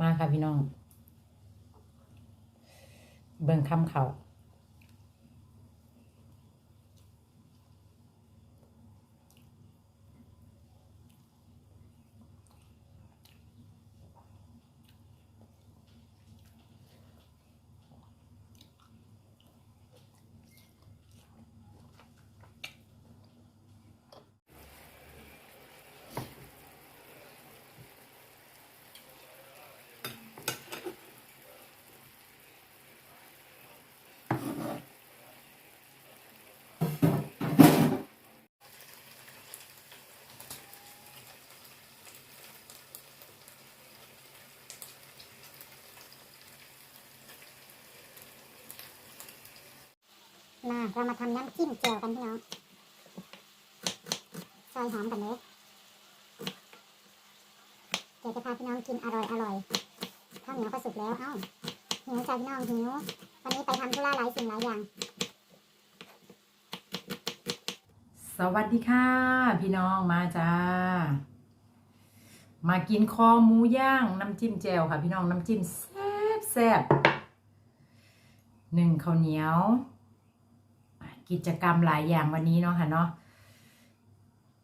มาค่ะพี่น้อง เบิ่งคำเขา เรามาทำน้ำจิ้มเจียวกันพี่น้องซอยหอมกันเลยเดี๋ยวจะพาพี่น้องกินอร่อยอร่อยข้าวเหนียวก็สุกแล้วเอ้าหิวจ้าพี่น้องหิววันนี้ไปทำธุระหลายสิ่งหลายอย่างสวัสดีค่ะ พี่น้องมาจ้า มากินคอหมูย่างน้ำจิ้มแจ่วค่ะ พี่น้องน้ำจิ้มแซ่บแซ่บหนึ่งข้าวเหนียว กิจกรรมหลายอย่างวันนี้เนาะค่ะเนาะ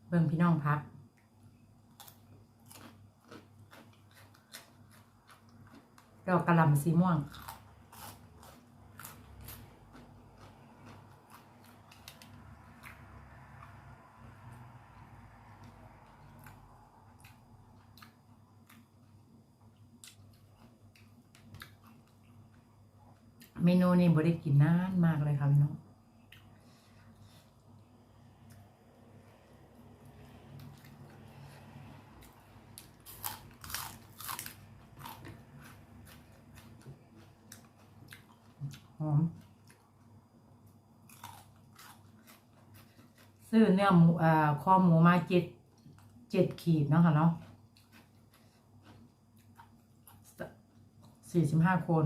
เบิ่งพี่น้องพักดอกกระหล่ำสีม่วง เมนูนี้บได้กินนานมากเลยค่ะพี่น้อง ห อม ซื้อเนื้อหมูอ่าคอหมูมาเจ็ดเจ็ดขีดเนาะค่ะเนาะสี่สิบห้าคน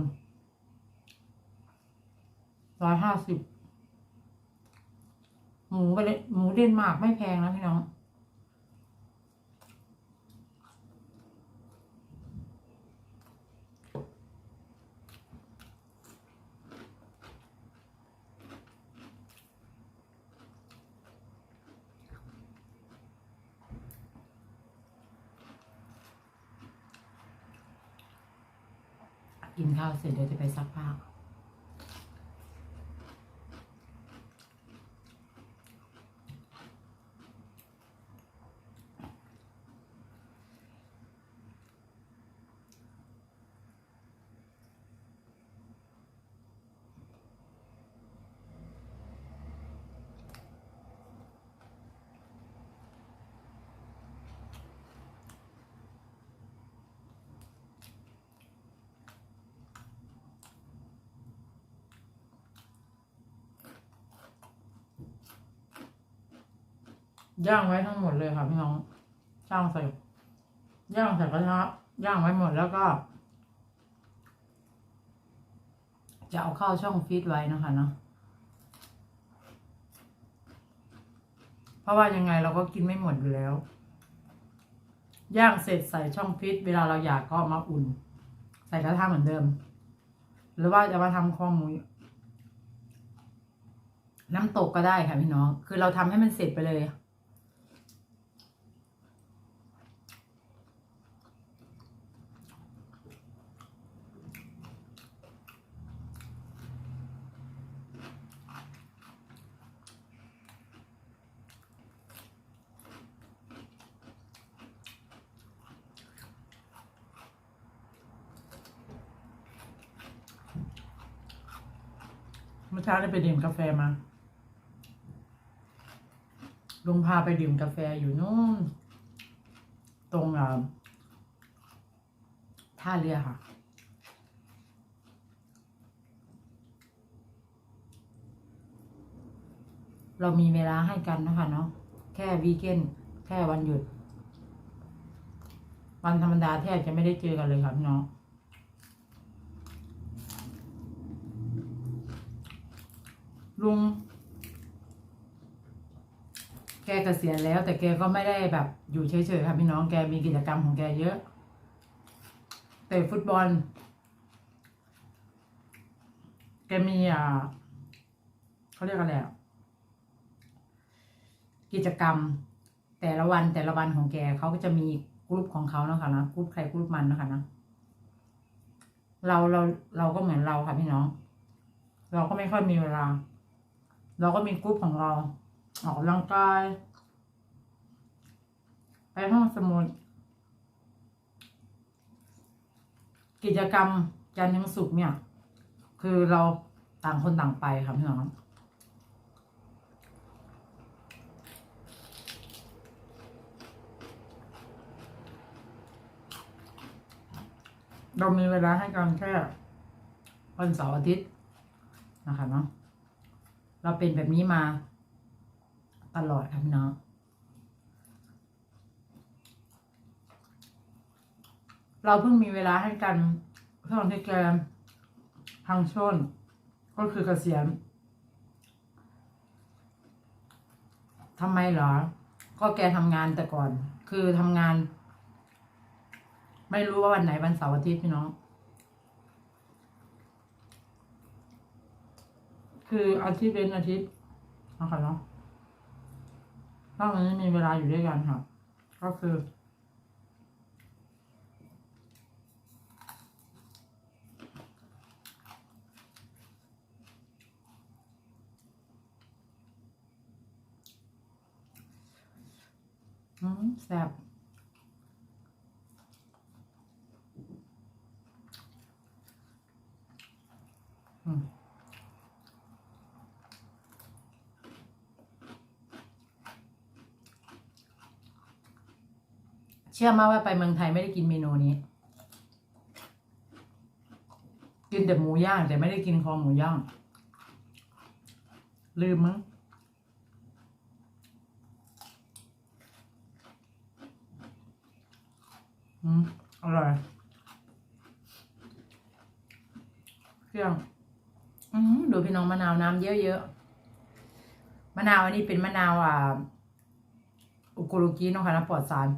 ร้อยห้าสิบหมูไปเลยหมูเดนมาร์กไม่แพงนะพี่น้อง กินข้าวเสร็จเดี๋ยวจะไปซักผ้า ย่างไว้ทั้งหมดเลยค่ะพี่น้องย่างใส่ย่างใส่กระทะย่างไว้หมดแล้วก็ จะเอาเข้าช่องฟีดไว้นะคะเนาะเพราะว่ายังไงเราก็กินไม่หมดอยู่แล้ว ย่างเสร็จใส่ช่องฟีดเวลาเราอยากก็มาอุ่น ใส่กระทะเหมือนเดิม หรือว่าจะมาทำข้อหมูน้ำตกก็ได้ค่ะพี่น้อง คือเราทำให้มันเสร็จไปเลย มื่อเช้าได้ไปดื่มกาแฟมาลุงพาไปดื่มกาแฟอยู่นู่น ตรงอ่าท่าเรือค่ะ เรามีเวลาให้กันนะคะเนาะแค่วีเกนแค่วันหยุด วันธรรมดาแทบจะไม่ได้เจอกันเลยค่ะพี่น้อง ลุง แกเกษียณแล้ว แต่แกก็ไม่ได้แบบอยู่เฉยๆค่ะพี่น้องแกมีกิจกรรมของแกเยอะเตะฟุตบอล แกมีอ่าเขาเรียกอะไรกิจกรรมแต่ละวันแต่ละวันของแกเขาก็จะมีกลุ่มของเขาเนาะค่ะนะกลุ่มใครกลุ่มมันเนาะค่ะนะเราเราเราก็เหมือนเราค่ะพี่น้อง เราก็ไม่ค่อยมีเวลา เราก็มีกลุ่มของเรา ออกกำลังกาย ไปห้องสมุด กิจกรรมจันทร์ถึงศุกร์เนี่ย คือเราต่างคนต่างไปค่ะพี่น้องเรามีเวลาให้กันแค่วันเสาร์อาทิตย์นะคะเนาะ เราเป็นแบบนี้มาตลอดค่ะพี่น้องเราเพิ่งมีเวลาให้กันเพื่อนที่แกทางชนก็คือเกษียณทำไมเหรอ ก็แกทำงานแต่ก่อน คือทำงาน ไม่รู้ว่าวันไหนวันเสาร์อาทิตย์พี่น้อง คืออาทิตย์เป็นอาทิตย์นะคะเนาะนอกจากนี้มีเวลาอยู่ด้วยกันค่ะ ก็คือ อืมแซ่บอืม เชื่อมาว่าไปเมืองไทยไม่ได้กินเมนูนี้ กินแต่หมูย่างแต่ไม่ได้กินคอหมูย่าง ลืมมั้งอืมอร่อยเครื่องอืมดูพี่น้องมะนาวน้ำเยอะๆมะนาวอันนี้เป็นมะนาวอ่าอุกุรุกิเนาะค่ะนะปลอดสาร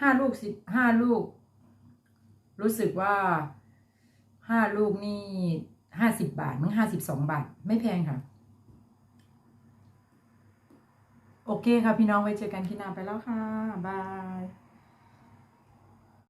ห้าลูกสิบห้าลูก รู้สึกว่าห้าลูกนี่ห้าสิบบาทมั้งห้าสิบสองบาท ไม่แพงค่ะ โอเคค่ะพี่น้องไว้เจอกันที่หน้าไปแล้วค่ะ บาย